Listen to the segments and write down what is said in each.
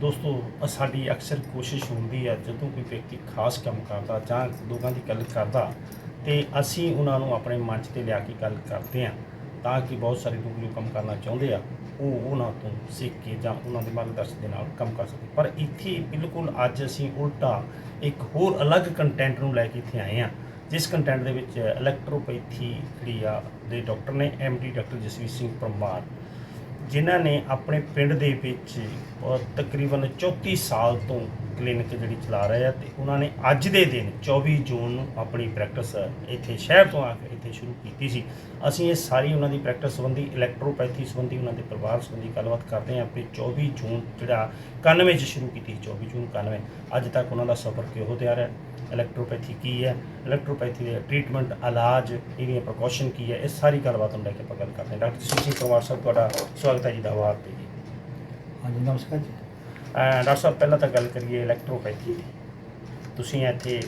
ਦੋਸਤੋ ਸਾਡੀ ਅਕਸਰ ਕੋਸ਼ਿਸ਼ ਹੁੰਦੀ ਹੈ, ਜਦੋਂ ਕੋਈ ਵਿਅਕਤੀ ਖਾਸ ਕੰਮ ਕਰਦਾ ਜਾਂ ਲੋਕਾਂ ਦੀ ਗੱਲ ਕਰਦਾ, ਤੇ ਅਸੀਂ ਉਹਨਾਂ ਨੂੰ ਆਪਣੇ ਮੰਚ ਤੇ ਲਿਆ ਕੇ ਗੱਲ ਕਰਦੇ ਹਾਂ, ਤਾਂ ਕਿ ਬਹੁਤ ਸਾਰੇ ਲੋਕ ਜੋ ਕੰਮ ਕਰਨਾ ਚਾਹੁੰਦੇ ਆ, ਉਹ ਉਹਨਾਂ ਤੋਂ ਸਿੱਖ ਕੇ ਜਾਂ ਉਹਨਾਂ ਦੇ ਮਾਰਗਦਰਸ਼ਨ ਦੇ ਨਾਲ ਕੰਮ ਕਰ ਸਕਦੇ ਪਰ ਇੱਥੇ ਬਿਲਕੁਲ ਅੱਜ ਅਸੀਂ ਉਲਟਾ ਇੱਕ ਹੋਰ ਅਲੱਗ ਕੰਟੈਂਟ ਨੂੰ ਲੈ ਕੇ ਇੱਥੇ ਆਏ ਹਾਂ, ਜਿਸ ਕੰਟੈਂਟ ਦੇ ਵਿੱਚ ਇਲੈਕਟ੍ਰੋਪੈਥੀ ਜਿਹੜੀ ਆ, ਦੇ ਡਾਕਟਰ ਨੇ ਐਮਡੀ ਡਾਕਟਰ ਜਸਵੀਰ ਸਿੰਘ ਪਰਮਾਰ ਜਿਨ੍ਹਾਂ ਨੇ ਆਪਣੇ ਪਿੰਡ ਦੇ ਵਿੱਚ ਤਕਰੀਬਨ 34 ਸਾਲ ਤੋਂ ਕਲੀਨਿਕ ਜਿਹੜੀ ਚਲਾ ਰਹੇ ਆ ਤੇ ਉਹਨਾਂ ਨੇ ਅੱਜ ਦੇ ਦਿਨ 24 ਜੂਨ ਨੂੰ ਆਪਣੀ ਪ੍ਰੈਕਟਿਸ ਇੱਥੇ ਸ਼ਹਿਰ ਤੋਂ ਆ ਕੇ ਇੱਥੇ ਸ਼ੁਰੂ ਕੀਤੀ ਸੀ। ਅਸੀਂ ਇਹ ਸਾਰੀ ਉਹਨਾਂ ਦੀ ਪ੍ਰੈਕਟਿਸ ਸੰਬੰਧੀ ਇਲੈਕਟ੍ਰੋਪੈਥੀ ਸੰਬੰਧੀ, ਉਹਨਾਂ ਦੇ ਪਰਿਵਾਰ ਸੰਬੰਧੀ ਗੱਲਬਾਤ ਕਰਦੇ ਹਾਂ। ਆਪਣੇ 24 ਜੂਨ ਜਿਹੜਾ 91 ਚ ਸ਼ੁਰੂ ਕੀਤੀ ਸੀ 24 ਜੂਨ 91 ਅੱਜ ਤੱਕ ਉਹਨਾਂ ਦਾ ਸਫ਼ਰ ਕਿਹੋ ਤਿਆਰ ਹੈ? ਇਲੈਕਟ੍ਰੋਪੈਥੀ ਕੀ ਹੈ? ਇਲੈਕਟ੍ਰੋਪੈਥੀ ਦੇ ਟ੍ਰੀਟਮੈਂਟ ਇਲਾਜ, ਇਹਦੀਆਂ ਪ੍ਰੀਕਾਸ਼ਨ ਕੀ ਹੈ? ਇਹ ਸਾਰੀ ਗੱਲਬਾਤ ਨੂੰ ਲੈ ਕੇ ਆਪਾਂ ਗੱਲ ਕਰਦੇ ਹਾਂ। ਡਾਕਟਰ ਸੁਸ਼ੀ ਸਿੰਘ ਪਰਮਾਰ ਸਾਹਿਬ, ਤੁਹਾਡਾ ਸਵਾਗਤ ਹੈ ਜੀ ਦਵਾਰ ਤੇ। ਜੀ ਹਾਂਜੀ, ਨਮਸਕਾਰ ਜੀ। ਡਾਕਟਰ ਸਾਹਿਬ, ਪਹਿਲਾਂ ਤਾਂ ਗੱਲ ਕਰੀਏ ਇਲੈਕਟ੍ਰੋਪੈਥੀ ਦੀ। ਤੁਸੀਂ ਇੱਥੇ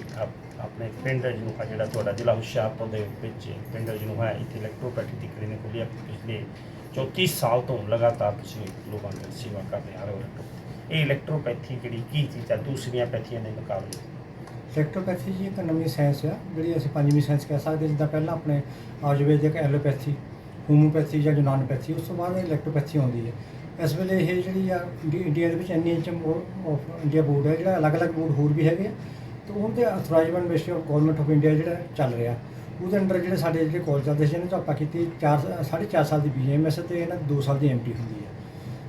ਆਪਣੇ ਪਿੰਡ ਜਿਹਨੂੰ ਆ ਜਿਹੜਾ ਤੁਹਾਡਾ ਜ਼ਿਲ੍ਹਾ ਹੁਸ਼ਿਆਰਪੁਰ ਦੇ ਵਿੱਚ ਪਿੰਡ ਜਨੂਹਾ ਹੈ, ਇੱਥੇ ਇਲੈਕਟ੍ਰੋਪੈਥੀ ਦੀ ਕਲੀਨਿਕ ਖੋਲ੍ਹੀ ਹੈ। ਪਿਛਲੇ 34 ਸਾਲ ਤੋਂ ਲਗਾਤਾਰ ਤੁਸੀਂ ਲੋਕਾਂ ਦੀ ਸੇਵਾ ਕਰਦੇ ਆ ਰਹੇ ਹੋ ਇਹ ਇਲੈਕਟ੍ਰੋਪੈਥੀ ਜਿਹੜੀ ਕੀ ਚੀਜ਼ ਆ, ਦੂਸਰੀਆਂ ਪੈਥੀਆਂ ਦੇ ਮੁਕਾਬਲੇ? ਇਲੈਕਟ੍ਰੋਪੈਥੀ ਜੀ, ਇੱਕ ਨਵੀਂ ਸਾਇੰਸ ਆ, ਜਿਹੜੀ ਅਸੀਂ ਪੰਜਵੀਂ ਸਾਇੰਸ ਕਹਿ ਸਕਦੇ ਜਿੱਦਾਂ ਪਹਿਲਾਂ ਆਪਣੇ ਆਯੁਰਵੈਦਿਕ ਐਲੋਪੈਥੀ ਹੋਮੋਪੈਥੀ ਜਾਂ ਯੂਨਾਨਪੈਥੀ ਉਸ ਤੋਂ ਬਾਅਦ ਇਲੈਕਟ੍ਰੋਪੈਥੀ ਆਉਂਦੀ ਹੈ। ਇਸ ਵੇਲੇ ਇਹ ਜਿਹੜੀ ਆ ਇੰਡੀ- ਇੰਡੀਆ ਦੇ ਵਿੱਚ ਐਨਐਚ ਆਫ ਇੰਡੀਆ ਬੋਰਡ ਹੈ, ਜਿਹੜਾ ਅਲੱਗ-ਅਲੱਗ ਬੋਰਡ ਹੋਰ ਵੀ ਹੈਗੇ ਆ। ਤੇ ਉਹਦੇ authorisement ministry of government of India ਜਿਹੜਾ ਚੱਲ ਰਿਹਾ। ਉਹਦੇ ਅੰਡਰ ਜਿਹੜੇ ਸਾਡੇ ਜਿਹੜੇ ਕਾਲਜ ਚੱਲਦੇ ਸੀ ਇਹਨਾਂ 'ਚ ਆਪਾਂ ਕੀਤੀ 4 4.5 ਸਾਲ ਦੀ ਬੀਐਮਐਸ ਤੇ ਇਹਨਾਂ 2 ਸਾਲ ਦੀ ਐਮਟੀ ਹੁੰਦੀ ਹੈ।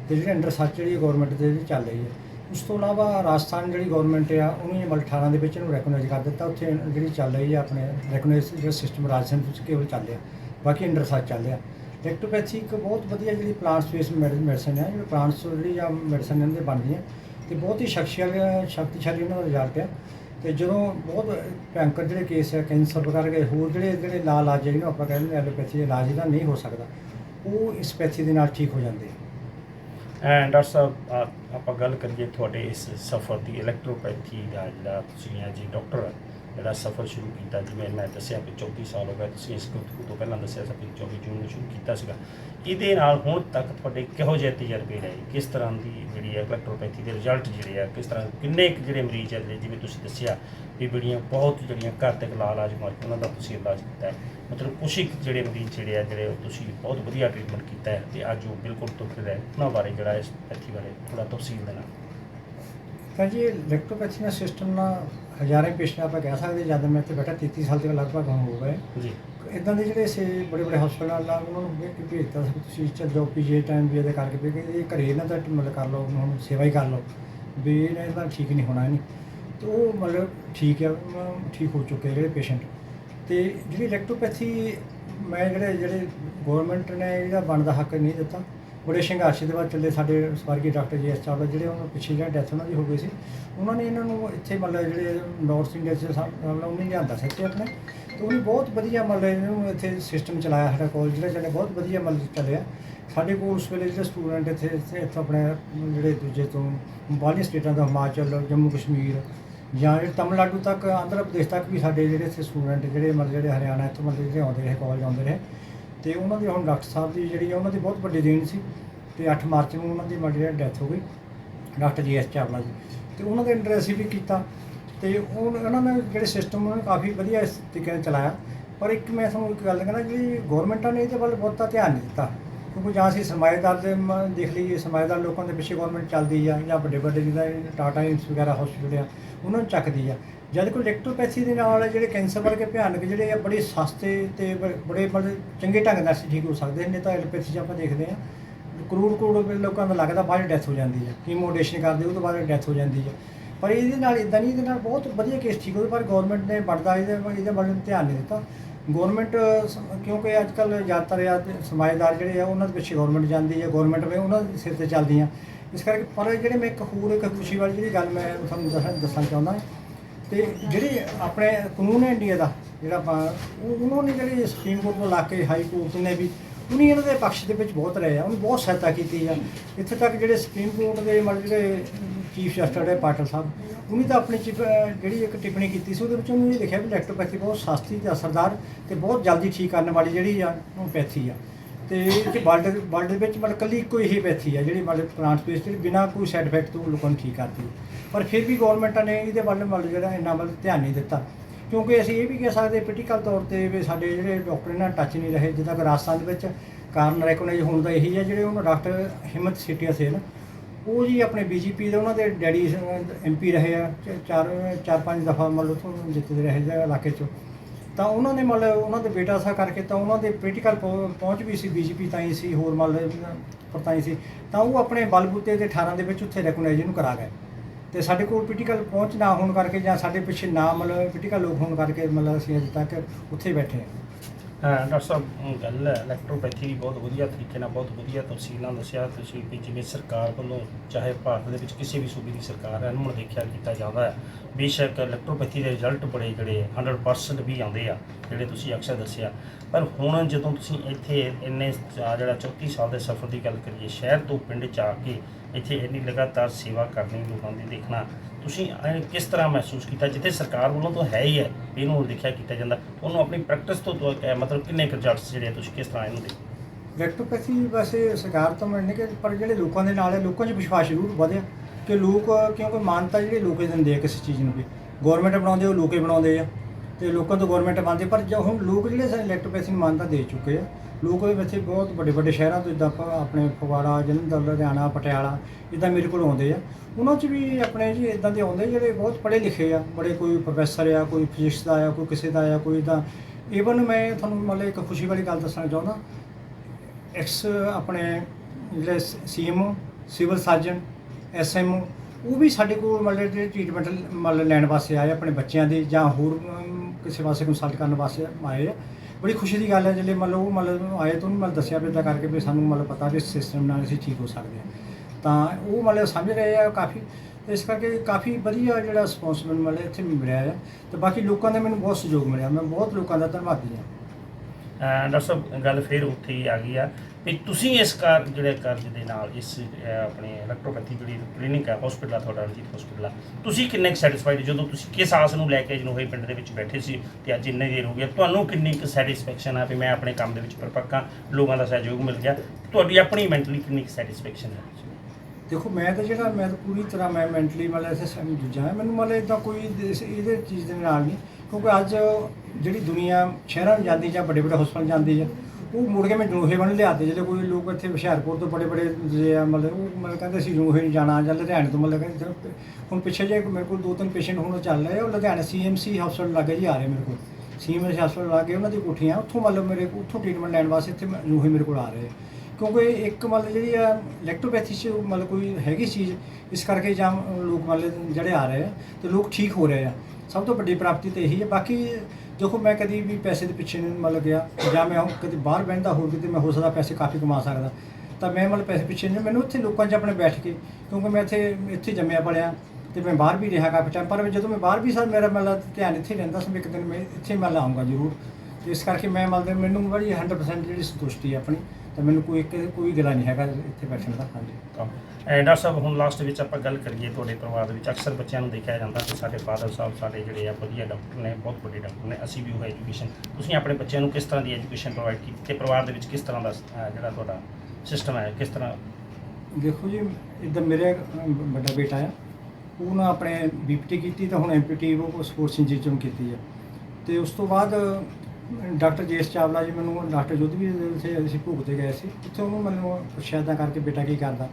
ਤੇ ਜਿਹੜੇ ਅੰਡਰ ਸੱਚ ਜਿਹੜੀ ਗਵਰਨਮੈਂਟ ਦੇ ਵਿੱਚ ਚੱਲ ਰਹੀ ਹੈ। ਉਸ ਤੋਂ ਇਲਾਵਾ ਰਾਜਸਥਾਨ ਜਿਹੜੀ ਗਵਰਨਮੈਂਟ ਆ, ਉਹਨੇ ਮਲ 18 ਦੇ ਵਿੱਚ ਇਹਨੂੰ ਰੈਕਗਨਾਈਜ਼ ਕਰ ਦਿੱਤਾ। ਉੱਥੇ ਜਿਹੜੀ ਚੱਲ ਰਹੀ ਹੈ ਆਪਣੇ ਰੈਕਗਨਾਈਜ਼ ਜਿਹੜਾ ਸਿਸਟਮ ਰਾਜਸਥਾਨ ਵਿੱਚ ਕੇਵਲ ਚੱਲ ਰਿਹਾ। ਬਾਕੀ ਅੰਡਰ ਸੱਚ ਚੱਲ ਰਿਹਾ। ਇਲੈਕਟ੍ਰੋਪੈਥੀ ਇੱਕ ਬਹੁਤ ਵਧੀਆ ਜਿਹੜੀ ਪਲਾਂਟ ਸਪੇਸ ਮੈਡੀਸਨ ਹੈ ਜਿਹੜੀ ਪਲਾਂਟਸ ਜਿਹੜੀ ਆ ਮੈਡੀਸਨ ਇਹਨਾਂ ਦੇ ਬਣਦੀਆਂ, ਤੇ ਬਹੁਤ ਹੀ ਸ਼ਖਸੀਅਤ ਸ਼ਕਤੀਸ਼ਾਲੀ ਉਹਨਾਂ ਦਾ ਰਿਜ਼ਲਟ ਆ। ਤੇ ਜਦੋਂ ਬਹੁਤ ਭਿਆਨਕ ਜਿਹੜੇ ਕੇਸ ਹੈ ਕੈਂਸਰ ਵਗੈਰਾ ਦੇ ਹੋਰ ਜਿਹੜੇ ਜਿਹੜੇ ਲਾ ਇਲਾਜ ਜਿਹਨੂੰ ਆਪਾਂ ਕਹਿੰਦੇ ਐਲੋਪੈਥੀ ਦੇ ਇਲਾਜ ਇਹਦਾ ਨਹੀਂ ਹੋ ਸਕਦਾ। ਉਹ ਇਸ ਪੈਥੀ ਦੇ ਨਾਲ ਠੀਕ ਹੋ ਜਾਂਦੇ ਐਂਡ ਡਾਕਟਰ ਸਾਹਿਬ ਆਪਾਂ ਗੱਲ ਕਰੀਏ ਤੁਹਾਡੇ ਇਸ ਸਫ਼ਰ ਦੀ ਇਲੈਕਟ੍ਰੋਪੈਥੀ ਦਾ ਜਿਹੜਾ ਤੁਸੀਂ ਐਜ ਡਾਕਟਰ ਜਿਹੜਾ ਸਫ਼ਰ ਸ਼ੁਰੂ ਕੀਤਾ ਜਿਵੇਂ ਮੈਂ ਦੱਸਿਆ ਕਿ 34 ਸਾਲ ਹੋ ਗਏ ਤੁਸੀਂ ਇਸ ਗੁਫ਼ਤਗੂ ਤੋਂ ਪਹਿਲਾਂ ਦੱਸਿਆ ਸੀ ਕਿ 24 ਜੂਨ ਨੂੰ ਸ਼ੁਰੂ ਕੀਤਾ ਸੀਗਾ। ਇਹਦੇ ਨਾਲ ਹੁਣ ਤੱਕ ਤੁਹਾਡੇ ਕਿਹੋ ਜਿਹੇ ਤਜਰਬੇ ਰਹੇ? ਕਿਸ ਤਰ੍ਹਾਂ ਦੀ ਜਿਹੜੀ ਹੈ ਇਲੈਕਟ੍ਰੋਪੈਥੀ ਦੇ ਰਿਜ਼ਲਟ ਜਿਹੜੇ ਆ, ਕਿਸ ਤਰ੍ਹਾਂ ਕਿੰਨੇ ਕੁ ਜਿਹੜੇ ਮਰੀਜ਼ ਆ ਜਿਹੜੇ ਜਿਵੇਂ ਤੁਸੀਂ ਦੱਸਿਆ ਵੀ ਬੜੀਆਂ ਬਹੁਤ ਜਿਹੜੀਆਂ ਘਰ ਤੱਕ ਲਾ ਇਲਾਜ ਮਾਰ ਉਹਨਾਂ ਦਾ ਤੁਸੀਂ ਇਲਾਜ ਕੀਤਾ ਹੈ। ਮਤਲਬ ਕੁਛ ਇੱਕ ਜਿਹੜੇ ਮਰੀਜ਼ ਜਿਹੜੇ ਆ ਜਿਹੜੇ ਉਹ ਤੁਸੀਂ ਬਹੁਤ ਵਧੀਆ ਟ੍ਰੀਟਮੈਂਟ ਕੀਤਾ ਹੈ ਤੇ ਅੱਜ ਉਹ ਬਿਲਕੁਲ ਤੁਰ ਰਹੇ ਉਹਨਾਂ ਬਾਰੇ ਜਿਹੜਾ ਇਸ ਪੈਥੀ ਬਾਰੇ ਥੋੜਾ ਤਫਸੀਲ ਦੇਣਾ। ਤਾਂ ਜੀ ਇਲੈਕਟ੍ਰੋਪੈਥੀ ਦਾ ਸਿਸਟਮ ਨਾਲ ਹਜ਼ਾਰਾਂ ਪੇਸ਼ੈਂਟ ਆਪਾਂ ਕਹਿ ਸਕਦੇ ਜਦ ਮੈਂ ਇੱਥੇ ਬੈਠਾ 33 ਸਾਲ ਦੇ ਲਗਭਗ ਹੋ ਗਏ। ਜੀ। ਇਦਾਂ ਦੇ ਜਿਹੜੇ ਸੇ ਬੜੇ ਬੜੇ ਹਸਪਤਾਲ ਨਾਲ ਉਹਨਾਂ ਨੂੰ ਕੇ ਭੇਜਤਾ ਸੀ ਤੁਸੀਂ ਚੱਲ ਜਾਓ ਪੀਜੀ ਟਾਈਮ ਵੀ ਇਹਦੇ ਕਰਕੇ ਵੀ ਇਹ ਘਰੇ ਇਹਨਾਂ ਦਾ ਮਤਲਬ ਕਰ ਲਓ ਹੁਣ ਸੇਵਾ ਹੀ ਕਰ ਲਓ ਵੀ ਇਹਨਾਂ ਦਾ ਠੀਕ ਨਹੀਂ ਹੋਣਾ ਨਹੀਂ ਤੇ ਉਹ ਮਤਲਬ ਠੀਕ ਅਮ ਠੀਕ ਹੋ ਚੁੱਕੇ ਜਿਹੜੇ ਪੇਸ਼ੈਂਟ ਤੇ ਜਿਹੜੀ ਇਲੈਕਟ੍ਰੋਪੈਥੀ ਮੈਂ ਜਿਹੜੇ ਜਿਹੜੇ ਗਵਰਨਮੈਂਟ ਨੇ ਇਹਦਾ ਬਣਦਾ ਹੱਕ ਨਹੀਂ ਦਿੱਤਾ। ਬੜੇ ਸੰਘਰਸ਼ ਦੇ ਬਾਅਦ ਚੱਲੇ ਸਾਡੇ ਸਵਰਗੀ ਡਾਕਟਰ ਜੀ, ਐਸ ਚਾਵਲਾ ਜਿਹੜੇ ਉਹਨਾਂ ਪਿੱਛੇ ਜਿਹੜਾ ਡੈਥ ਉਹਨਾਂ ਦੀ ਹੋ ਗਈ ਸੀ। ਉਹਨਾਂ ਨੇ ਇਹਨਾਂ ਨੂੰ ਇੱਥੇ ਮਤਲਬ ਜਿਹੜੇ ਨਾਰਥ ਇੰਡੀਆ 'ਚ ਮਤਲਬ ਉਹਨੇ ਲਿਆਂਦਾ ਸੀ ਇੱਥੇ ਆਪਣੇ। ਤੇ ਉਹਨੇ ਬਹੁਤ ਵਧੀਆ ਮਤਲਬ ਇਹਨੂੰ ਇੱਥੇ ਸਿਸਟਮ ਚਲਾਇਆ ਸਾਡਾ ਕਾਲਜ ਜਿਹੜਾ, ਜਿਹੜੇ ਬਹੁਤ ਵਧੀਆ ਮਤਲਬ ਚੱਲਿਆ। ਸਾਡੇ ਕੋਲ ਉਸ ਵੇਲੇ ਜਿਹੜੇ ਸਟੂਡੈਂਟ ਇੱਥੇ ਇੱਥੇ, ਇੱਥੋਂ ਆਪਣੇ ਜਿਹੜੇ ਦੂਜੇ ਤੋਂ ਬਾਹਰਲੀਆਂ ਸਟੇਟਾਂ ਦਾ ਹਿਮਾਚਲ, ਜੰਮੂ ਕਸ਼ਮੀਰ ਜਾਂ ਜਿਹੜੇ ਤਮਿਲਨਾਡੂ ਤੱਕ, ਆਂਧਰਾ ਪ੍ਰਦੇਸ਼ ਤੱਕ ਵੀ ਸਾਡੇ ਜਿਹੜੇ ਇੱਥੇ ਸਟੂਡੈਂਟ ਜਿਹੜੇ ਮਤਲਬ ਜਿਹੜੇ ਹਰਿਆਣਾ ਇੱਥੋਂ ਮਤਲਬ ਜਿਹੜੇ ਆਉਂਦੇ ਰਹੇ ਕਾਲਜ ਆਉਂਦੇ ਰਹੇ। ਤੇ ਉਹਨਾਂ ਦੀ ਹੁਣ ਡਾਕਟਰ ਸਾਹਿਬ ਦੀ ਜਿਹੜੀ ਆ, ਉਹਨਾਂ ਦੀ ਬਹੁਤ ਵੱਡੀ ਦੇਣ ਸੀ ਤੇ 8 ਮਾਰਚ ਨੂੰ ਉਹਨਾਂ ਦੀ ਮਤਲਬ ਡੈਥ ਹੋ ਗਈ, ਡਾਕਟਰ ਜੀ ਐਸ ਚਾਵਲਾ ਜੀ। ਤੇ ਉਹਨਾਂ ਦੇ ਅੰਡਰ ਅਸੀਂ ਵੀ ਕੀਤਾ ਤੇ ਉਹ ਉਹਨਾਂ ਨੇ ਜਿਹੜੇ ਸਿਸਟਮ ਉਹਨਾਂ ਨੇ ਕਾਫੀ ਵਧੀਆ ਇਸ ਤਰੀਕੇ ਨਾਲ ਚਲਾਇਆ। ਪਰ ਇੱਕ ਮੈਂ ਤੁਹਾਨੂੰ ਇੱਕ ਗੱਲ ਕਹਿੰਦਾ ਜਿਹੜੀ ਗਵਰਨਮੈਂਟਾਂ ਨੇ ਇਹਦੇ ਵੱਲ ਬਹੁਤਾ ਧਿਆਨ ਨਹੀਂ ਦਿੱਤਾ। ਕਿਉਂਕਿ ਜਾਂ ਅਸੀਂ ਸਰਮਾਏਦਾਰ ਦੇ ਦੇਖ ਲਈਏ, ਸਰਮਾਏਦਾਰ ਲੋਕਾਂ ਦੇ ਪਿੱਛੇ ਗਵਰਨਮੈਂਟ ਚੱਲਦੀ ਆ ਜਾਂ ਵੱਡੇ ਵੱਡੇ ਜਿਹਦਾ ਟਾਟਾ ਇੰਸ ਵਗੈਰਾ ਹਸਪੀਟਲ ਆ, ਉਹਨਾਂ ਨੂੰ ਚੱਕਦੀ ਆ। ਜਦ ਕੋਈ ਇਲੈਕਟ੍ਰੋਪੈਥੀ ਦੇ ਨਾਲ ਜਿਹੜੇ ਕੈਂਸਰ ਵਰਗੇ ਭਿਆਨਕ ਜਿਹੜੇ ਆ, ਬੜੇ ਸਸਤੇ ਤੇ ਬ- ਬੜੇ ਬੜੇ ਚੰਗੇ ਢੰਗ ਨਾਲ ਅਸੀਂ ਠੀਕ ਹੋ ਸਕਦੇ ਨੇ ਤਾਂ ਐਲੋਪੈਥੀ 'ਚ ਆਪਾਂ ਦੇਖਦੇ ਆ ਕਰੋੜ ਕਰੋੜ ਰੁਪਏ ਲੋਕਾਂ ਦਾ ਲੱਗਦਾ ਬਾਅਦ ਡੈਥ ਹੋ ਜਾਂਦੀ ਹੈ। ਕੀਮੋਡੇਸ਼ਨ ਕਰਦੇ ਉਹ ਤੋਂ ਬਾਅਦ ਡੈਥ ਹੋ ਜਾਂਦੀ ਹੈ। ਪਰ ਇਹਦੇ ਨਾਲ ਇਦਾਂ ਨਹੀਂ, ਇਹਦੇ ਨਾਲ ਬਹੁਤ ਵਧੀਆ ਕੇਸ ਠੀਕ ਹੋਏ ਪਰ ਗਵਰਨਮੈਂਟ ਨੇ ਵੱਡਾ ਇਹਦੇ ਇਹਦੇ ਵੱਲ ਧਿਆਨ ਨਹੀਂ ਦਿੱਤਾ। ਗਵਰਨਮੈਂਟ ਕਿਉਂਕਿ ਅੱਜ ਕੱਲ ਜ਼ਿਆਦਾਤਰ ਆ ਤੇ ਸਮਾਜਦਾਰ ਜਿਹੜੇ ਆ, ਉਹਨਾਂ ਦੇ ਪਿੱਛੇ ਗਵਰਨਮੈਂਟ ਜਾਂਦੀ ਹੈ ਗਵਰਨਮੈਂਟ ਵੀ ਉਹਨਾਂ ਦੇ ਸਿਰ ਤੇ ਚੱਲਦੀਆਂ। ਇਸ ਕਰਕੇ ਪਰ ਜਿਹੜੇ ਮੈਂ ਇੱਕ ਹੋਰ ਇੱਕ ਖੁਸ਼ੀ ਵਾਲੀ ਜਿਹੜੀ ਗੱਲ ਮੈਂ ਤੁਹਾਨੂੰ ਦੱਸਣਾ ਦੱਸਣਾ ਚਾਹੁੰਦਾ ਤੇ ਜਿਹੜੀ ਆਪਣੇ ਕਾਨੂੰਨ ਹੈ ਇੰਡੀਆ ਦਾ, ਜਿਹੜਾ ਆਪਾਂ, ਉਹ- ਉਹਨਾਂ ਨੇ ਜਿਹੜੀ ਸੁਪਰੀਮ ਕੋਰਟ ਤੋਂ ਲਾ ਕੇ ਹਾਈ ਕੋਰਟ ਨੇ ਵੀ, ਉਹਨੇ ਇਹਨਾਂ ਦੇ ਪੱਖ ਦੇ ਵਿੱਚ ਬਹੁਤ ਰਹੇ ਆ, ਉਹਨੇ ਬਹੁਤ ਸਹਾਇਤਾ ਕੀਤੀ ਆ। ਇੱਥੇ ਤੱਕ ਜਿਹੜੇ ਸੁਪਰੀਮ ਕੋਰਟ ਦੇ ਮਤਲਬ ਜਿਹੜੇ ਚੀਫ ਜਸਟਿਸ ਹੈ ਪਾਟਲ ਸਾਹਿਬ, ਉਹਨੇ ਤਾਂ ਆਪਣੀ ਚਿਪ ਜਿਹੜੀ ਇੱਕ ਟਿੱਪਣੀ ਕੀਤੀ ਸੀ, ਉਹਦੇ ਵਿੱਚ ਉਹਨੇ ਇਹ ਲਿਖਿਆ ਵੀ ਇਲੈਕਟ੍ਰੋਪੈਥੀ ਬਹੁਤ ਸਸਤੀ ਤੇ ਅਸਰਦਾਰ ਤੇ ਬਹੁਤ ਜਲਦੀ ਠੀਕ ਕਰਨ ਵਾਲੀ ਜਿਹੜੀ ਆ, ਉਹ ਪੈਥੀ ਆ। ਤੇ ਇਹ ਵਰਲਡ ਵਰਲਡ ਦੇ ਵਿੱਚ ਮਤਲਬ ਕੱਲੀ ਇੱਕੋ ਹੀ ਪੈਥੀ ਆ, ਜਿਹੜੀ ਮਤਲਬ ਪਲਾਂਟ ਸਪੇਸ ਜਿਹੜੀ ਬਿਨਾਂ ਕੋਈ ਸਾਈਡ ਇਫੈਕਟ ਤੋਂ ਲੋਕਾਂ ਨੂੰ ਠੀਕ ਕਰਦੀ ਹੈ ਪਰ ਫਿਰ ਵੀ ਗਵਰਨਮੈਂਟਾਂ ਨੇ ਇਹਦੇ ਵੱਲ ਵੱਲ ਜਿਹੜਾ ਇੰਨਾ ਵੱਲ ਧਿਆਨ ਨਹੀਂ ਦਿੱਤਾ। ਕਿਉਂਕਿ ਅਸੀਂ ਇਹ ਵੀ ਕਹਿ ਸਕਦੇ ਪੋਲੀਟੀਕਲ ਤੌਰ ਤੇ ਵੀ ਸਾਡੇ ਜਿਹੜੇ ਡਾਕਟਰ ਇਹਨਾਂ ਨਾਲ ਟੱਚ ਨਹੀਂ ਰਹੇ, ਜਿੱਦਾਂ ਕਿ ਰਾਜਸਥਾਨ ਦੇ ਵਿੱਚ ਕਾਰਨ ਰੈਕਗਨਾਈਜ਼ ਹੋਣ ਦਾ ਇਹੀ ਹੈ, ਜਿਹੜੇ ਉਹਨਾਂ ਡਾਕਟਰ ਹਿੰਮਤ ਸਿਟੀਆ ਸੇ ਉਹ ਜੀ ਆਪਣੇ ਬੀਜੇਪੀ ਦੇ ਉਹਨਾਂ ਦੇ ਡੈਡੀ ਐਮਪੀ ਰਹੇ ਆ ਚਾਰ ਚਾਰ ਪੰਜ ਦਫਾ ਮਤਲਬ ਉੱਥੋਂ ਜਿੱਤਦੇ ਰਹੇ ਜਾ ਇਲਾਕੇ ਚੋਂ। ਤਾਂ ਉਹਨਾਂ ਨੇ ਮਤਲਬ ਉਹਨਾਂ ਦੇ ਬੇਟਾ ਸਾ ਕਰਕੇ ਤਾਂ ਉਹਨਾਂ ਦੇ ਪੋਲੀਟੀਕਲ ਪਹੁੰਚ ਵੀ ਸੀ ਬੀਜੇਪੀ ਤਾਈਂ ਸੀ, ਹੋਰ ਮੰਨ ਮਤਲਬ ਪਰਤਾਈ ਸੀ। ਤਾਂ ਉਹ ਆਪਣੇ ਬਲਬੂਤੇ ਦੇ 18 ਦੇ ਵਿੱਚ ਉੱਥੇ ਰੈਕਗਨਾਈਜ਼ ਨੂੰ ਕਰਾ ਗਏ। ਤੇ ਸਾਡੇ ਕੋਲ ਪੋਲੀਟੀਕਲ ਪਹੁੰਚ ਨਾ ਹੋਣ ਕਰਕੇ ਜਾਂ ਸਾਡੇ ਪਿੱਛੇ ਨਾ ਮਤਲਬ ਪੋਲੀਟੀਕਲ ਲੋਕ ਹੋਣ ਕਰਕੇ ਮਤਲਬ ਅਸੀਂ ਅਜੇ ਤੱਕ ਉੱਥੇ ਹੀ ਬੈਠੇ ਹਾਂ। ਡਾਕਟਰ ਸਾਹਿਬ ਗੱਲ ਹੈ ਇਲੈਕਟ੍ਰੋਪੈਥੀ ਦੀ ਬਹੁਤ ਵਧੀਆ ਤਰੀਕੇ ਨਾਲ, ਬਹੁਤ ਵਧੀਆ ਤਫਸੀਲਾਂ ਦੱਸਿਆ, ਤੁਸੀਂ ਕਿ ਜਿਵੇਂ ਸਰਕਾਰ ਵੱਲੋਂ, ਚਾਹੇ ਭਾਰਤ ਦੇ ਵਿੱਚ ਕਿਸੇ ਵੀ ਸੂਬੇ ਦੀ ਸਰਕਾਰ ਹੈ ਇਹਨੂੰ ਦੇਖਿਆ ਕੀਤਾ ਜਾਂਦਾ ਹੈ। ਬੇਸ਼ੱਕ ਇਲੈਕਟ੍ਰੋਪੈਥੀ ਦੇ ਰਿਜ਼ਲਟ ਬੜੇ ਜਿਹੜੇ 100% ਵੀ ਆਉਂਦੇ ਆ, ਜਿਹੜੇ ਤੁਸੀਂ ਅਕਸਰ ਦੱਸਿਆ। ਪਰ ਹੁਣ ਜਦੋਂ ਤੁਸੀਂ ਇੱਥੇ ਇੰਨੇ ਜਿਹੜਾ 34 ਸਾਲ ਦੇ ਸਫ਼ਰ ਦੀ ਗੱਲ ਕਰੀਏ, ਸ਼ਹਿਰ ਤੋਂ ਪਿੰਡ ਚ ਆ ਕੇ ਇੱਥੇ ਇੰਨੀ ਲਗਾਤਾਰ ਸੇਵਾ ਕਰਨੀ, ਲੋਕਾਂ ਦੀ ਦੇਖਣਾ ਤੁਸੀਂ ਇਹ ਕਿਸ ਤਰ੍ਹਾਂ ਮਹਿਸੂਸ ਕੀਤਾ? ਜਿੱਥੇ ਸਰਕਾਰ ਵੱਲੋਂ ਤਾਂ ਹੈ ਹੀ ਹੈ ਵੀ ਇਹਨੂੰ ਹੁਣ ਦੇਖਿਆ ਕੀਤਾ ਜਾਂਦਾ। ਉਹਨੂੰ ਆਪਣੀ ਪ੍ਰੈਕਟਿਸ ਤੋਂ ਤੋਂ ਅਹ ਮਤਲਬ ਕਿੰਨੇ ਕੁ ਰਿਜ਼ਲਟਸ ਜਿਹੜੇ ਆ ਤੁਸੀਂ ਕਿਸ ਤਰ੍ਹਾਂ ਇਹਨੂੰ ਦੇਖਦੇ ਵੈਕਟੋਪੈਥੀ ਵੈਸੇ ਸਰਕਾਰ ਤੋਂ ਮਿਲਣੇ ਕਿ, ਪਰ ਜਿਹੜੇ ਲੋਕਾਂ ਦੇ ਨਾਲ ਹੈ, ਲੋਕਾਂ 'ਚ ਵਿਸ਼ਵਾਸ ਜ਼ਰੂਰ ਵਧਿਆ ਕਿ ਲੋਕ, ਕਿਉਂਕਿ ਮਾਨਤਾ ਜਿਹੜੇ ਲੋਕ ਹੀ ਦਿੰਦੇ ਆ ਕਿਸੇ ਚੀਜ਼ ਨੂੰ ਵੀ। ਗਵਰਨਮੈਂਟ ਬਣਾਉਂਦੇ ਉਹ ਲੋਕੇ ਬਣਾਉਂਦੇ ਆ। ਤੇ ਲੋਕਾਂ ਤੋਂ ਗਵਰਨਮੈਂਟ ਬਣਦੇ ਪਰ ਜੋ ਹੁਣ ਲੋਕ ਜਿਹੜੇ ਸਾਨੂੰ ਇਲੈਕਟ੍ਰੋਪੈਥੀ ਨੂੰ ਮਾਨਤਾ ਦੇ ਚੁੱਕੇ ਆ ਲੋਕ ਉਹਦੇ ਵਿੱਚ ਬਹੁਤ ਵੱਡੇ ਵੱਡੇ ਸ਼ਹਿਰਾਂ ਤੋਂ ਜਿੱਦਾਂ ਆਪਾਂ ਆਪਣੇ ਫਗਵਾੜਾ, ਜਲੰਧਰ, ਲੁਧਿਆਣਾ, ਪਟਿਆਲਾ ਇਦਾਂ ਮੇਰੇ ਕੋਲ ਆਉਂਦੇ ਆ। ਉਹਨਾਂ 'ਚ ਵੀ ਆਪਣੇ ਜੀ ਇਦਾਂ ਦੇ ਆਉਂਦੇ ਜਿਹੜੇ ਬਹੁਤ ਪੜ੍ਹੇ ਲਿਖੇ ਆ, ਬੜੇ ਕੋਈ ਪ੍ਰੋਫੈਸਰ ਆ, ਕੋਈ ਫਿਜ਼ਿਕਸ ਦਾ ਆ, ਕੋਈ ਕਿਸੇ ਦਾ ਆ, ਕੋਈ ਇਦਾਂ ਈਵਨ ਮੈਂ ਤੁਹਾਨੂੰ ਮਤਲਬ ਇੱਕ ਖੁਸ਼ੀ ਵਾਲੀ ਗੱਲ ਦੱਸਣਾ ਚਾਹੁੰਦਾ ਐਕਸ ਆਪਣੇ ਜਿਹੜੇ ਸੀਐਮਓ ਸਿਵਲ ਸਰਜਨ ਐਸਐਮਓ ਉਹ ਵੀ ਸਾਡੇ ਕੋਲ ਮਤਲਬ ਜਿਹੜੇ ਟ੍ਰੀਟਮੈਂਟ ਮਤਲਬ ਲੈਣ ਵਾਸਤੇ ਆਏ ਆਪਣੇ ਬੱਚਿਆਂ ਦੇ ਜਾਂ ਹੋਰ ਕਿਸੇ ਪਾਸੇ ਕੰਸਲਟ ਕਰਨ ਵਾਸਤੇ ਆਏ ਆ। ਬੜੀ ਖੁਸ਼ੀ ਦੀ ਗੱਲ ਹੈ, ਜਿਹੜੇ ਮਤਲਬ ਉਹ ਮਤਲਬ ਆਏ ਤੋਂ ਮਤਲਬ ਦੱਸਿਆ ਵੀ ਇੱਦਾਂ ਕਰਕੇ ਵੀ ਸਾਨੂੰ ਮਤਲਬ ਪਤਾ ਵੀ ਸਿਸਟਮ ਨਾਲ ਅਸੀਂ ਠੀਕ ਹੋ ਸਕਦੇ ਹਾਂ। ਤਾਂ ਉਹ ਮਤਲਬ ਸਮਝ ਰਹੇ ਆ ਕਾਫੀ ਤੇ ਇਸ ਕਰਕੇ ਕਾਫੀ ਵਧੀਆ ਜਿਹੜਾ ਰਿਸਪੌਂਸ ਮੈਨੂੰ ਮਤਲਬ ਇੱਥੇ ਮਿਲਿਆ ਹੈ ਤੇ ਬਾਕੀ ਲੋਕਾਂ ਦਾ ਮੈਨੂੰ ਬਹੁਤ ਸਹਿਯੋਗ ਮਿਲਿਆ, ਮੈਂ ਬਹੁਤ ਲੋਕਾਂ ਦਾ ਧੰਨਵਾਦੀ ਹਾਂ। ਅਹ ਡਾਕਟਰ ਸਾਹਿਬ, ਗੱਲ ਫਿਰ ਉੱਥੇ ਹੀ ਆ ਗਈ ਆ। ਵੀ ਤੁਸੀਂ ਇਸ ਕਾਰ, ਜਿਹੜੇ ਕਾਰਜ ਦੇ ਨਾਲ ਇਸ ਆਪਣੇ ਇਲੈਕਟ੍ਰੋਪੈਥੀ ਜਿਹੜੀ ਕਲੀਨਿਕ ਹੈ ਹਸਪੀਟਲ ਆ, ਤੁਹਾਡਾ ਰਣਜੀਤ ਹਸਪੀਟਲ ਆ, ਤੁਸੀਂ ਕਿੰਨੇ ਸੈਟੀਸਫਾਈਡ ਜਦੋਂ ਤੁਸੀਂ ਕਿਸ ਆਸ ਨੂੰ ਲੈ ਕੇ ਜਨੋਹੇ ਪਿੰਡ ਦੇ ਵਿੱਚ ਬੈਠੇ ਸੀ ਤੇ ਅੱਜ ਇੰਨੇ ਦੇਰ ਹੋ ਗਿਆ ਤੁਹਾਨੂੰ ਕਿੰਨੀ ਕੁ ਸੈਟੀਸਫੈਕਸ਼ਨ ਆ ਵੀ ਮੈਂ ਆਪਣੇ ਕੰਮ ਦੇ ਵਿੱਚ ਪਰਪੱਕਾ ਲੋਕਾਂ ਦਾ ਸਹਿਯੋਗ ਮਿਲ ਗਿਆ? ਤੁਹਾਡੀ ਆਪਣੀ ਮੈਂਟਲੀ ਕਿੰਨੀ ਸੈਟੀਸਫੈਕਸ਼ਨ ਹੈ ਦੇਖੋ, ਮੈਂ ਤਾਂ ਜਿਹੜਾ, ਮੈਂ ਤਾਂ ਪੂਰੀ ਤਰ੍ਹਾਂ ਮੈਂ ਮੈਂਟਲੀ ਮਤਲਬ ਇਸੇ ਸਮ ਦੂਜਾ ਹਾਂ। ਮੈਨੂੰ ਮਤਲਬ ਇਦਾਂ ਕੋਈ ਇਸ- ਇਹਦੇ ਚੀਜ਼ ਦੇ ਨਾਲ ਨਹੀਂ, ਕਿਉਂਕਿ ਅੱਜ ਜਿਹੜੀ ਦੁਨੀਆ, ਸ਼ਹਿਰਾਂ ਨੂੰ ਜਾਂਦੀ ਜਾਂ ਵੱਡੇ ਵੱਡੇ ਹਸਪਤਾਲ ਜਾਂਦੀ ਹੈ ਉਹ ਮੁੜ ਕੇ ਮੈਂ ਜਨੂਹੇ ਬਣ ਲਿਆਤੇ, ਜਿਹੜੇ ਕੋਈ ਲੋਕ ਇੱਥੇ ਹੁਸ਼ਿਆਰਪੁਰ ਤੋਂ ਬੜੇ ਬੜੇ ਜੇ ਆ, ਮਤਲਬ ਉਹ ਮਤਲਬ ਕਹਿੰਦੇ ਸੀ ਜਨੂਹੇ ਨਹੀਂ ਜਾਣਾ, ਜਾਂ ਲੁਧਿਆਣੇ ਤੋਂ ਮਤਲਬ ਕਹਿੰਦੇ ਚਲੋ ਹੁਣ ਪਿੱਛੇ ਜੇ ਮੇਰੇ ਕੋਲ ਦੋ ਤਿੰਨ ਪੇਸ਼ੈਂਟ ਹੁਣ ਚੱਲ ਰਹੇ ਉਹ ਲੁਧਿਆਣੇ ਸੀਐਮਸੀ ਹਸਪਤਾਲ ਲੱਗੇ ਜੀ ਆ ਰਹੇ ਮੇਰੇ ਕੋਲ। ਸੀਐਮਸੀ ਹਸਪਤਾਲ ਲੱਗੇ ਉਹਨਾਂ ਦੀ ਕੋਠੀਆਂ, ਉੱਥੋਂ ਮਤਲਬ ਮੇਰੇ ਉੱਥੋਂ ਟ੍ਰੀਟਮੈਂਟ ਲੈਣ ਵਾਸਤੇ ਇੱਥੇ ਜਨੂਹੇ ਮੇਰੇ ਕੋਲ ਆ ਰਹੇ ਕਿਉਂਕਿ ਇੱਕ ਮਤਲਬ ਜਿਹੜੀ ਆ ਇਲੈਕਟ੍ਰੋਪੈਥੀ 'ਚ ਮਤਲਬ ਕੋਈ ਹੈਗੀ ਚੀਜ਼, ਇਸ ਕਰਕੇ ਜਾਂ ਲੋਕ ਮਤਲਬ ਜਿਹੜੇ ਆ ਰਹੇ ਆ, ਤੇ ਲੋਕ ਠੀਕ ਹੋ ਰਹੇ ਆ। ਸਭ ਤੋਂ ਵੱਡੀ ਪ੍ਰਾਪਤੀ ਤੇ ਇਹੀ ਹੈ ਬਾਕੀ ਦੇਖੋ ਮੈਂ ਕਦੀ ਵੀ ਪੈਸੇ ਦੇ ਪਿੱਛੇ ਨਹੀਂ ਮਤਲਬ ਗਿਆ ਜਾਂ ਮੈਂ ਹੁਣ ਕਦੀ ਬਾਹਰ ਬਹਿੰਦਾ ਹੋਰ ਕਿਤੇ ਮੈਂ ਹੋ ਸਕਦਾ ਪੈਸੇ ਕਾਫੀ ਕਮਾ ਸਕਦਾ, ਤਾਂ ਮੈਂ ਮਤਲਬ ਪੈਸੇ ਪਿੱਛੇ ਨਹੀਂ, ਮੈਨੂੰ ਇੱਥੇ ਲੋਕਾਂ 'ਚ ਆਪਣੇ ਬੈਠ ਕੇ, ਕਿਉਂਕਿ ਮੈਂ ਇੱਥੇ ਇੱਥੇ ਜੰਮਿਆ ਪਲਿਆ ਤੇ ਮੈਂ ਬਾਹਰ ਵੀ ਰਿਹਾ ਕਾਫੀ ਟਾਈਮ ਪਰ ਜਦੋਂ ਮੈਂ ਬਾਹਰ ਵੀ ਸਰ ਮੇਰਾ ਮਤਲਬ ਧਿਆਨ ਇੱਥੇ ਹੀ ਰਹਿੰਦਾ ਸੀ ਵੀ ਇੱਕ ਦਿਨ ਮੈਂ ਇੱਥੇ ਮੈਂ ਲਾਉਂਗਾ ਜ਼ਰੂਰ। ਇਸ ਕਰਕੇ ਮੈਂ ਮਤਲਬ ਮੈਨੂੰ ਬੜੀ 100% ਜਿਹੜੀ ਸੰਤੁਸ਼ਟੀ ਹੈ ਆਪਣੀ ਤਾਂ ਮੈਨੂੰ ਕੋਈ ਇੱਕ- ਕੋਈ ਗਿਲਾ ਨਹੀਂ ਹੈਗਾ ਇੱਥੇ ਬੈਠਣ ਦਾ ਹਾਂਜੀ। ਕੰਮ। ਐ ਡਾਕਟਰ ਸਾਹਿਬ ਹੁਣ ਲਾਸਟ ਵਿੱਚ ਆਪਾਂ ਗੱਲ ਕਰੀਏ ਤੁਹਾਡੇ ਪਰਿਵਾਰ ਦੇ ਵਿੱਚ। ਅਕਸਰ ਬੱਚਿਆਂ ਨੂੰ ਦੇਖਿਆ ਜਾਂਦਾ ਕਿ ਸਾਡੇ ਫਾਦਰ ਸਾਹਿਬ ਸਾਡੇ ਜਿਹੜੇ ਆ ਵਧੀਆ ਡਾਕਟਰ ਨੇ ਬਹੁਤ ਵੱਡੇ ਡਾਕਟਰ ਨੇ ਅਸੀਂ ਵੀ ਉਹ ਐਜੂਕੇਸ਼ਨ ਤੁਸੀਂ ਆਪਣੇ ਬੱਚਿਆਂ ਨੂੰ ਕਿਸ ਤਰ੍ਹਾਂ ਦੀ ਐਜੂਕੇਸ਼ਨ ਪ੍ਰੋਵਾਈਡ ਕੀਤੀ ਤੇ ਪਰਿਵਾਰ ਦੇ ਵਿੱਚ ਕਿਸ ਤਰ੍ਹਾਂ ਦਾ ਅਹ, ਜਿਹੜਾ ਤੁਹਾਡਾ ਸਿਸਟਮ ਹੈ ਕਿਸ ਤਰ੍ਹਾਂ ਦੇਖੋ ਜੀ ਇੱਧਰ ਮੇਰੇ ਵੱਡਾ ਬੇਟਾ ਆ ਉਹਨੇ ਆਪਣੇ ਬੀਪੀਟੀ ਕੀਤੀ ਤਾਂ ਹੁਣ ਐਮਪੀਟੀ ਉਹ ਸਪੋਰਟਸ ਇੰਜੀਨੀਅਰਿੰਗ ਕੀਤੀ ਹੈ ਤੇ ਉਸ ਤੋਂ ਬਾਅਦ ਡਾਕਟਰ ਜੇਸ ਚਾਵਲਾ ਜੀ ਮੈਨੂੰ ਡਾਕਟਰ ਜੋਧ ਵੀ ਸੇ ਅਸੀਂ ਭੋਗ ਤੇ ਗਏ ਸੀ। ਉੱਥੇ ਉਹਨੂੰ ਮੈਨੂੰ ਪੁੱਛਿਆ ਤਾਂ ਕਰਕੇ, ਬੇਟਾ ਕੀ ਕਰਦਾ?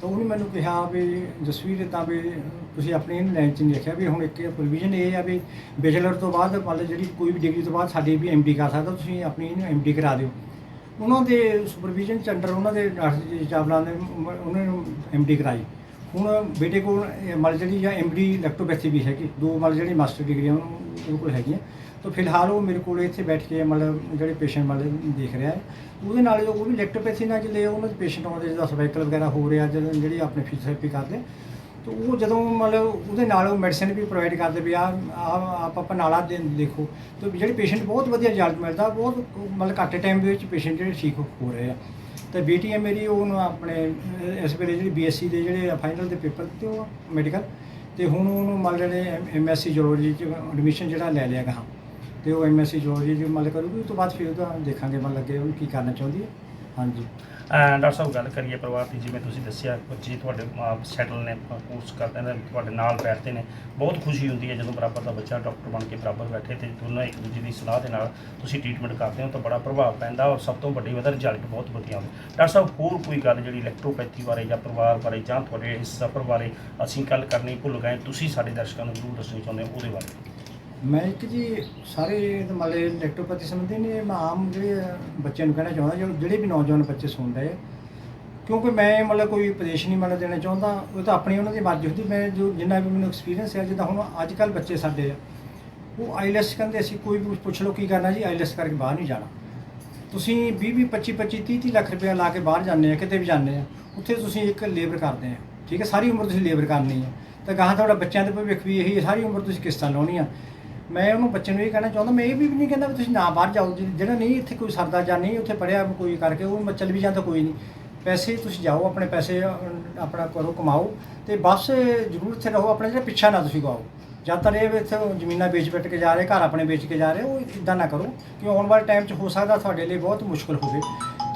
ਤਾਂ ਉਹਨੇ ਮੈਨੂੰ ਕਿਹਾ ਵੀ, ਜਸਵੀਰ ਇਦਾਂ ਵੀ ਤੁਸੀਂ ਆਪਣੀ ਲਾਈਨ 'ਚ ਨਹੀਂ ਰੱਖਿਆ ਵੀ ਹੁਣ ਇੱਕ ਪ੍ਰੋਵੀਜ਼ਨ ਇਹ ਆ ਵੀ ਬੈਚਲਰ ਤੋਂ ਬਾਅਦ ਮਤਲਬ ਜਿਹੜੀ ਕੋਈ ਵੀ ਡਿਗਰੀ ਤੋਂ ਬਾਅਦ ਸਾਡੀ ਵੀ ਐਮਡੀ ਕਰ ਸਕਦਾ, ਤੁਸੀਂ ਆਪਣੀ ਇਹਨੂੰ ਐਮਡੀ ਕਰਾ ਦਿਓ। ਉਹਨਾਂ ਦੇ ਸੁਪਰਵੀਜ਼ਨ ਚ ਅੰਡਰ ਉਹਨਾਂ ਦੇ ਡਾਕਟਰ ਜੀ ਚਾਵਲਾ ਨੇ, ਉਹਨਾਂ ਨੂੰ ਐਮਡੀ ਕਰਾਈ। ਹੁਣ ਬੇਟੇ ਕੋਲ, ਇਹ ਮਤਲਬ ਜਿਹੜੀ ਜਾਂ ਐਮਡੀ ਇਲੈਕਟ੍ਰੋਪੈਥੀ ਵੀ ਹੈਗੀ, ਦੋ ਮਤਲਬ ਜਿਹੜੀ ਮਾਸਟਰ ਡਿਗਰੀਆਂ ਉਹਦੇ ਕੋਲ ਹੈਗੀਆਂ। ਤਾਂ ਫਿਲਹਾਲ ਉਹ ਮੇਰੇ ਕੋਲ ਇੱਥੇ ਬੈਠ ਕੇ ਮਤਲਬ ਜਿਹੜੇ ਪੇਸ਼ੈਂਟ ਮਤਲਬ ਦੇਖ ਰਿਹਾ ਹੈ। ਉਹਦੇ ਨਾਲ ਉਹ ਵੀ ਇਲੈਕਟ੍ਰੋਪੈਥੀ ਨਾਲ ਜਿਹੜੇ ਉਹਨਾਂ ਦੇ ਪੇਸ਼ੈਂਟ ਆਉਂਦੇ ਜਿਹਦਾ ਸਰਵਾਈਕਲ ਵਗੈਰਾ ਹੋ ਰਿਹਾ, ਜਦੋਂ ਜਿਹੜੀ ਆਪਣੇ ਫਿਜ਼ੀਓਥੈਰੇਪੀ ਕਰਦੇ। ਤਾਂ ਉਹ ਜਦੋਂ ਮਤਲਬ ਉਹਦੇ ਨਾਲ ਉਹ ਮੈਡੀਸਿਨ ਵੀ ਪ੍ਰੋਵਾਈਡ ਕਰਦੇ ਵੀ ਆ ਆਪ ਆਪਾਂ ਨਾਲਾ ਦੇ ਦੇਖੋ। ਤੇ ਜਿਹੜੇ ਪੇਸ਼ੈਂਟ ਬਹੁਤ ਵਧੀਆ ਰਿਜ਼ਲਟ ਮਿਲਦਾ, ਬਹੁਤ ਮਤਲਬ ਘੱਟ ਟਾਈਮ ਦੇ ਵਿੱਚ ਪੇਸ਼ੈਂਟ ਜਿਹੜੇ ਠੀਕ ਹੋ ਰਹੇ ਆ। ਤੇ ਬੇਟੀ ਹੈ ਮੇਰੀ ਉਹਨੂੰ ਆਪਣੇ, ਇਸ ਵੇਲੇ ਜਿਹੜੀ ਬੀਐਸਸੀ ਦੇ ਜਿਹੜੇ ਫਾਈਨਲ ਦੇ ਪੇਪਰ ਦਿੱਤੇ ਉਹ ਮੈਡੀਕਲ ਤੇ ਹੁਣ ਉਹਨੂੰ ਮਤਲਬ ਜਿਹੜੇ ਐਮਐਸਸੀ ਜੂਲੋਜੀ ਚ ਐਡਮਿਸ਼ਨ ਜਿਹੜਾ ਲੈ ਲਿਆ ਗਾ। ਤੇ ਉਹ ਐਮਐਸਸੀ ਜੂਲੋਜੀ 'ਚ ਮਤਲਬ ਕਰੂਗੀ, ਉਸ ਤੋਂ ਬਾਅਦ ਫਿਰ ਉਹਦਾ ਦੇਖਾਂਗੇ ਮਤਲਬ ਕਿ ਉਹ ਕੀ ਕਰਨਾ ਚਾਹੁੰਦੀ ਹੈ। ਹਾਂਜੀ। ਅਹ ਡਾਕਟਰ ਸਾਹਿਬ, ਗੱਲ ਕਰੀਏ ਪਰਿਵਾਰ ਦੀ, ਜਿਵੇਂ ਤੁਸੀਂ ਦੱਸਿਆ, ਬੱਚੇ ਤੁਹਾਡੇ ਸੈਟਲ ਨੇ ਕੋਰਸ ਕਰਦੇ ਨੇ, ਤੁਹਾਡੇ ਨਾਲ ਬੈਠਦੇ ਨੇ, ਬਹੁਤ ਖੁਸ਼ੀ ਹੁੰਦੀ ਹੈ ਜਦੋਂ ਬਰਾਬਰ ਦਾ ਬੱਚਾ ਡਾਕਟਰ ਬਣ ਕੇ ਬਰਾਬਰ ਬੈਠੇ ਤੇ ਦੋਨੋਂ ਇੱਕ ਦੂਜੇ ਦੀ ਸਲਾਹ ਦੇ ਨਾਲ ਤੁਸੀਂ ਟ੍ਰੀਟਮੈਂਟ ਕਰਦੇ ਹੋ ਤਾਂ ਬੜਾ ਪ੍ਰਭਾਵ ਪੈਂਦਾ ਔਰ ਸਭ ਤੋਂ ਵੱਡੀ ਵਧ ਰਿਜ਼ਲਟ ਬਹੁਤ ਵਧੀਆ ਆਉਂਦੇ ਡਾਕਟਰ ਸਾਹਿਬ, ਹੋਰ ਕੋਈ ਗੱਲ ਜਿਹੜੀ ਇਲੈਕਟ੍ਰੋਪੈਥੀ ਬਾਰੇ ਜਾਂ ਪਰਿਵਾਰ ਬਾਰੇ ਜਾਂ ਤੁਹਾਡੇ ਇਸ ਸਫਰ ਬਾਰੇ ਅਸੀਂ ਗੱਲ ਕਰਨੀ ਭੁੱਲ ਗਏ, ਤੁਸੀਂ ਸਾਡੇ ਦਰਸ਼ਕਾਂ ਨੂੰ ਜ਼ਰੂਰ ਦੱਸਣੀ ਚਾਹੁੰਦੇ ਹੋ ਉਹਦੇ ਬਾਰੇ। ਮੈਂ ਇੱਕ ਜੀ ਸਾਰੇ ਮਤਲਬ ਇਲੈਕਟ੍ਰੋਪੈਥੀ ਸੰਬੰਧੀ ਨੇ ਮੈਂ ਆਮ ਜਿਹੜੇ ਬੱਚਿਆਂ ਨੂੰ ਕਹਿਣਾ ਚਾਹੁੰਦਾ, ਜੋ ਜਿਹੜੇ ਵੀ ਨੌਜਵਾਨ ਬੱਚੇ ਸੁਣਦੇ ਆ, ਕਿਉਂਕਿ ਮੈਂ ਮਤਲਬ ਕੋਈ ਉਪਦੇਸ਼ ਨਹੀਂ ਮਤਲਬ ਦੇਣਾ ਚਾਹੁੰਦਾ, ਉਹ ਤਾਂ ਆਪਣੀ ਉਹਨਾਂ ਦੀ ਮਰਜ਼ੀ ਹੁੰਦੀ, ਮੈਂ ਜੋ ਜਿੰਨਾ ਵੀ ਮੈਨੂੰ ਐਕਸਪੀਰੀਅੰਸ ਹੈ ਜਿੱਦਾਂ ਹੁਣ ਅੱਜ ਕੱਲ ਬੱਚੇ ਸਾਡੇ ਆ, ਉਹ ਆਈਲੈਸ ਕਹਿੰਦੇ ਅਸੀਂ ਕੋਈ ਵੀ ਪੁੱਛ ਲਓ ਕੀ ਕਰਨਾ ਜੀ ਆਈਲੈਸ ਕਰਕੇ ਬਾਹਰ ਨਹੀਂ ਜਾਣਾ। ਤੁਸੀਂ 20 20 25 25 30 30 ਲੱਖ ਰੁਪਏ ਲਾ ਕੇ ਬਾਹਰ ਜਾਂਦੇ ਆ, ਕਿਤੇ ਵੀ ਜਾਂਦੇ ਆ, ਉੱਥੇ ਤੁਸੀਂ ਇੱਕ ਲੇਬਰ ਕਰਦੇ ਆ, ਠੀਕ ਹੈ, ਸਾਰੀ ਉਮਰ ਤੁਸੀਂ ਲੇਬਰ ਕਰਨੀ ਹੈ ਤਾਂ ਗਾਹਾਂ ਤੁਹਾਡਾ ਬੱਚਿਆਂ ਦੇ ਭਵਿੱਖ ਵੀ ਇਹੀ ਸਾਰੀ ਉਮਰ ਤੁਸੀਂ ਕਿਸ਼ਤਾਂ ਲਾਉਣੀਆਂ। ਮੈਂ ਉਹਨੂੰ ਬੱਚੇ ਨੂੰ ਇਹ ਕਹਿਣਾ ਚਾਹੁੰਦਾ, ਮੈਂ ਇਹ ਵੀ ਨਹੀਂ ਕਹਿੰਦਾ ਵੀ ਤੁਸੀਂ ਨਾ ਬਾਹਰ ਜਾਓ, ਜਿ- ਜਿਹੜਾ ਨਹੀਂ ਇੱਥੇ ਕੋਈ ਸਰਦਾ ਜਾਂ ਨਹੀਂ ਉੱਥੇ ਪੜਿਆ ਕੋਈ ਕਰਕੇ, ਉਹ ਚੱਲ ਵੀ ਜਾਂਦਾ, ਕੋਈ ਨਹੀਂ। ਪੈਸੇ ਤੁਸੀਂ ਜਾਓ, ਆਪਣੇ ਪੈਸੇ, ਆਪਣਾ ਕਰੋ, ਕਮਾਓ ਤੇ ਬਸ ਜ਼ਰੂਰ ਇੱਥੇ ਰਹੋ, ਆਪਣੇ ਜਿਹੜਾ ਪਿੱਛਾ ਨਾ ਤੁਸੀਂ ਗਵਾਓ ਜ਼ਿਆਦਾਤਰ ਇਹ ਇੱਥੇ ਜ਼ਮੀਨਾਂ ਵੇਚ ਵੇਚ ਕੇ ਜਾ ਰਹੇ, ਘਰ ਆਪਣੇ ਵੇਚ ਕੇ ਜਾ ਰਹੇ, ਉਹ ਇਦਾਂ ਨਾ ਕਰੋ ਕਿ ਆਉਣ ਵਾਲੇ ਟਾਈਮ 'ਚ ਹੋ ਸਕਦਾ ਤੁਹਾਡੇ ਲਈ ਬਹੁਤ ਮੁਸ਼ਕਲ ਹੋਵੇ।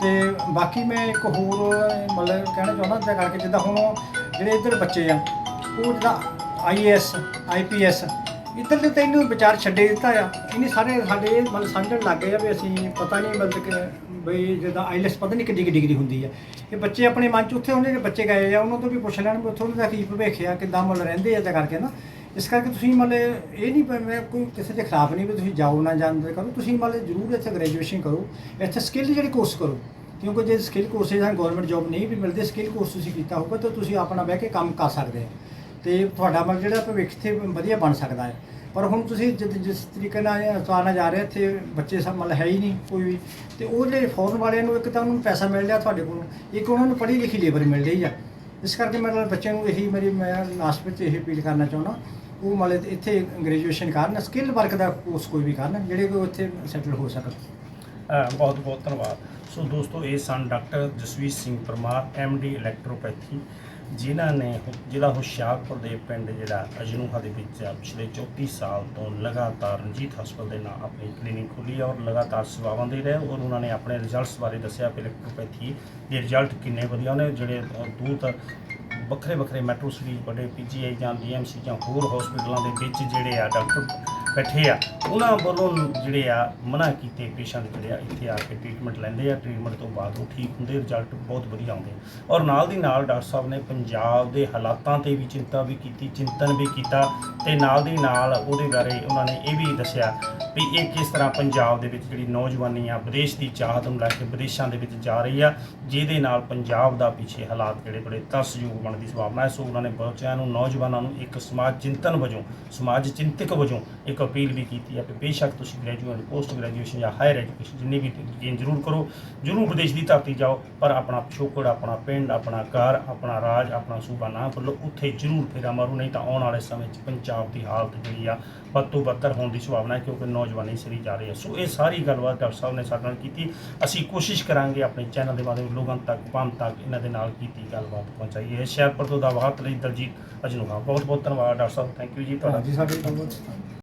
ਤੇ ਬਾਕੀ ਮੈਂ ਇੱਕ ਹੋਰ ਮਤਲਬ ਕਹਿਣਾ ਚਾਹੁੰਦਾ ਤਾਂ ਕਰਕੇ ਜਿੱਦਾਂ ਹੁਣ ਜਿਹੜੇ ਇੱਧਰ ਬੱਚੇ ਆ, ਉਹ ਜਿੱਦਾਂ ਆਈਐਸ ਆਈਪੀਐਸ ਇੱਧਰ ਦੇ ਤੈਨੂੰ ਵਿਚਾਰ ਛੱਡੇ ਦਿੱਤਾ ਆ। ਇਹਨੇ ਸਾਰੇ ਸਾਡੇ ਇਹ ਮਤਲਬ ਸਮਝਣ ਲੱਗ ਗਏ ਆ ਵੀ ਅਸੀਂ ਪਤਾ ਨਹੀਂ ਮਤਲਬ ਕਿ ਬਈ ਜਿੱਦਾਂ ਆਈਲੈਸ ਪਤਾ ਨਹੀਂ ਕਿੱਡੀ ਕਿੱਡੀ ਡਿਗਰੀ ਹੁੰਦੀ ਆ। ਇਹ ਬੱਚੇ ਆਪਣੇ ਮਨ ਚ ਉੱਥੇ ਉਹਨੇ ਜਿਹੜੇ ਬੱਚੇ ਗਏ ਆ, ਉਹਨਾਂ ਤੋਂ ਵੀ ਪੁੱਛ ਲੈਣ ਵੀ ਉੱਥੋਂ ਦਾ ਕੀ ਭਵਿੱਖ ਆ, ਕਿੱਦਾਂ ਮਤਲਬ ਰਹਿੰਦੇ ਆ ਤਾਂ ਕਰਕੇ ਨਾ। ਇਸ ਕਰਕੇ ਤੁਸੀਂ ਮਤਲਬ ਇਹ ਨਹੀਂ ਮੈਂ ਕੋਈ ਕਿਸੇ ਦੇ ਖਿਲਾਫ ਨਹੀਂ ਵੀ ਤੁਸੀਂ ਜਾਓ ਨਾ ਜਾਂਦੇ ਕਰੋ, ਤੁਸੀਂ ਮਤਲਬ ਜ਼ਰੂਰ ਇੱਥੇ ਗ੍ਰੈਜੂਏਸ਼ਨ ਕਰੋ, ਇੱਥੇ ਸਕਿੱਲ ਜਿਹੜੀ ਕੋਰਸ ਕਰੋ। ਕਿਉਂਕਿ ਜੇ ਸਕਿੱਲ ਕੋਰਸ ਜਾਂ ਗਵਰਨਮੈਂਟ ਜੌਬ ਨਹੀਂ ਵੀ ਮਿਲਦੇ ਸਕਿੱਲ ਕੋਰਸ ਤੁਸੀਂ ਕੀਤਾ ਹੋਊਗਾ ਤਾਂ ਤੁਸੀਂ ਆਪਣਾ ਬਹਿ ਕੇ ਕੰਮ ਕਰ ਸਕਦੇ ਆ। ਤੇ ਤੁਹਾਡਾ ਮਤਲਬ ਜਿਹੜਾ ਭਵਿੱਖ ਤੇ ਵਧੀਆ ਬਣ ਸਕਦਾ ਹੈ। ਪਰ ਹੁਣ ਤੁਸੀਂ ਜਿ- ਜਿਸ ਤਰੀਕੇ ਨਾਲ ਇਹ ਅਸਤਾਨਾ ਜਾ ਰਹੇ ਇੱਥੇ ਬੱਚੇ ਸਭ ਮਤਲਬ ਹੈ ਹੀ ਨਹੀਂ ਕੋਈ ਵੀ। ਤੇ ਉਹ ਜਿਹੜੇ ਫੋਰਨ ਵਾਲਿਆਂ ਨੂੰ ਇੱਕ ਤਾਂ ਉਹਨੂੰ ਪੈਸਾ ਮਿਲ ਰਿਹਾ ਤੁਹਾਡੇ ਕੋਲੋਂ, ਇੱਕ ਉਹਨਾਂ ਨੂੰ ਪੜ੍ਹੀ ਲਿਖੀ ਲੇਬਰ ਮਿਲ ਰਹੀ ਆ। ਇਸ ਕਰਕੇ ਮੈਂ ਮਤਲਬ ਬੱਚਿਆਂ ਨੂੰ ਇਹੀ ਮੇਰੀ ਮੈਂ ਲਾਸਟ ਵਿੱਚ ਇਹ ਅਪੀਲ ਕਰਨਾ ਚਾਹੁੰਦਾ, ਉਹ ਮਤਲਬ ਇੱਥੇ ਗ੍ਰੈਜੂਏਸ਼ਨ ਕਰਨ ਸਕਿੱਲ ਵਰਕ ਦਾ ਕੋਰਸ ਕੋਈ ਵੀ ਕਰਨ, ਜਿਹੜੇ ਕਿ ਉਹ ਇੱਥੇ ਸੈਟਲ ਹੋ ਸਕਣ। ਬਹੁਤ ਬਹੁਤ ਧੰਨਵਾਦ। ਸੋ ਦੋਸਤੋ, ਇਹ ਸਨ doctor Jasvir Singh Parmar D electropathy ਜਿਨ੍ਹਾਂ ਨੇ ਹੁ- ਜ਼ਿਲ੍ਹਾ ਹੁਸ਼ਿਆਰਪੁਰ ਦੇ ਪਿੰਡ ਜਿਹੜਾ ਅਜਨੂਹਾ ਦੇ ਵਿੱਚ ਆ, ਪਿਛਲੇ 34 ਸਾਲ ਤੋਂ ਲਗਾਤਾਰ ਰਣਜੀਤ ਹਸਪਤਾਲ ਦੇ ਨਾਲ ਆਪਣੀ ਕਲੀਨਿਕ ਖੋਲ੍ਹੀ ਹੈ ਔਰ ਲਗਾਤਾਰ ਸੇਵਾਵਾਂ ਦੇ ਰਹੇ ਔਰ ਉਹਨਾਂ ਨੇ ਆਪਣੇ ਰਿਜ਼ਲਟਸ ਬਾਰੇ ਦੱਸਿਆ ਕਿ ਇਲੈਕਟ੍ਰੋਪੈਥੀ ਦੇ ਰਿਜ਼ਲਟ ਕਿੰਨੇ ਵਧੀਆ ਨੇ ਜਿਹੜੇ ਅ, ਦੂਰ ਤੱਕ ਵੱਖਰੇ ਵੱਖਰੇ ਮੈਟਰੋ ਸਿਟੀਜ਼ ਵੱਡੇ ਪੀਜੀਆਈ ਜਾਂ ਡੀਐਮਸੀ ਜਾਂ ਹੋਰ ਹਸਪੀਟਲਾਂ ਦੇ ਵਿੱਚ ਜਿਹੜੇ ਆ ਡਾਕਟਰ ਬੈਠੇ ਆ, ਉਹਨਾਂ ਵੱਲੋਂ ਜਿਹੜੇ ਆ ਮਨਾ ਕੀਤੇ ਪੇਸ਼ੈਂਟ ਜਿਹੜੇ ਆ ਇੱਥੇ ਆ ਕੇ ਟ੍ਰੀਟਮੈਂਟ ਲੈਂਦੇ ਆ, ਟ੍ਰੀਟਮੈਂਟ ਤੋਂ ਬਾਅਦ ਉਹ ਠੀਕ ਹੁੰਦੇ, ਰਿਜ਼ਲਟ ਬਹੁਤ ਵਧੀਆ ਆਉਂਦੇ। ਔਰ ਨਾਲ ਦੀ ਨਾਲ ਡਾਕਟਰ ਸਾਹਿਬ ਨੇ ਪੰਜਾਬ ਦੇ ਹਾਲਾਤਾਂ ਤੇ ਵੀ ਚਿੰਤਾ ਵੀ ਕੀਤੀ, ਚਿੰਤਨ ਵੀ ਕੀਤਾ ਤੇ ਨਾਲ ਦੀ ਨਾਲ ਉਹਦੇ ਬਾਰੇ ਉਹਨਾਂ ਨੇ ਇਹ ਵੀ ਦੱਸਿਆ ਵੀ ਇਹ ਕਿਸ ਤਰ੍ਹਾਂ ਪੰਜਾਬ ਦੇ ਵਿੱਚ ਜਿਹੜੀ ਨੌਜਵਾਨੀ ਆ, ਵਿਦੇਸ਼ ਦੀ ਚਾਹਤ ਨੂੰ ਲੈ ਕੇ ਵਿਦੇਸ਼ਾਂ ਦੇ ਵਿੱਚ ਜਾ ਰਹੀ ਆ, ਜਿਹਦੇ ਨਾਲ ਪੰਜਾਬ ਦਾ ਪਿੱਛੇ ਹਾਲਾਤ ਜਿਹੜੇ ਬੜੇ ਤਰਸਯੋਗ ਬਣ ਦੀ ਸੰਭਾਵਨਾ ਹੈ। ਸੋ ਉਹਨਾਂ ਨੇ ਬੱਚਿਆਂ ਨੂੰ ਨੌਜਵਾਨਾਂ ਨੂੰ ਇੱਕ ਸਮਾਜ ਚਿੰਤਨ ਵਜੋਂ, ਸਮਾਜ ਚਿੰਤਕ ਵਜੋਂ ਇੱਕ ਅਪੀਲ ਵੀ ਕੀਤੀ ਹੈ ਕਿ ਬੇਸ਼ੱਕ ਤੁਸੀਂ ਗ੍ਰੈਜੂਏਟ ਪੋਸਟ ਗ੍ਰੈਜੂਏਸ਼ਨ ਜਾਂ ਹਾਇਰ ਐਜੂਕੇਸ਼ਨ ਜਿੰਨੀ ਵੀ ਗੇਨ ਜ਼ਰੂਰ ਕਰੋ, ਜ਼ਰੂਰ ਵਿਦੇਸ਼ ਦੀ ਧਰਤੀ ਜਾਓ, ਪਰ ਆਪਣਾ ਪਿਛੋਕੜ, ਆਪਣਾ ਪਿੰਡ, ਆਪਣਾ ਘਰ, ਆਪਣਾ ਰਾਜ, ਆਪਣਾ ਸੂਬਾ ਨਾ ਭੁੱਲੋ ਉੱਥੇ ਜ਼ਰੂਰ ਫੇਰਾ ਮਾਰੋ, ਨਹੀਂ ਤਾਂ ਆਉਣ ਵਾਲੇ ਸਮੇਂ 'ਚ ਪੰਜਾਬ ਦੀ ਹਾਲਤ ਜਿਹੜੀ ਆ ਵੱਧ ਤੋਂ ਬੱਤਰ ਹੋਣ ਦੀ ਸੰਭਾਵਨਾ ਹੈ ਕਿਉਂਕਿ ਨੌਜਵਾਨੀ ਸਰੀ ਜਾ ਰਹੀ ਹੈ। ਸੋ ਇਹ ਸਾਰੀ ਗੱਲਬਾਤ ਡਾਕਟਰ ਸਾਹਿਬ ਨੇ ਸਾਡੇ ਨਾਲ ਕੀਤੀ। ਅਸੀਂ ਕੋਸ਼ਿਸ਼ ਕਰਾਂਗੇ ਆਪਣੇ ਚੈਨਲ ਦੇ ਮਾਧਿਅਮ ਲੋਕਾਂ ਤੱਕ ਪੰਨ ਤੱਕ ਇਹਨਾਂ ਦੇ ਨਾਲ ਕੀਤੀ ਗੱਲਬਾਤ ਪਹੁੰਚਾਈਏ ਸ਼ਹਿਰਪੁਰ ਤੋਂ ਦਾ ਵਾਹਤ ਲਈ ਦਲਜੀਤ ਅਜਨੂਹਾ ਬਹੁਤ ਬਹੁਤ ਧੰਨਵਾਦ ਡਾਕਟਰ ਸਾਹਿਬ। ਥੈਂਕ ਯੂ ਜੀ। ਤੁਹਾਡਾ ਹਾਂਜੀ ਸਾਡੇ ਕੋਲ।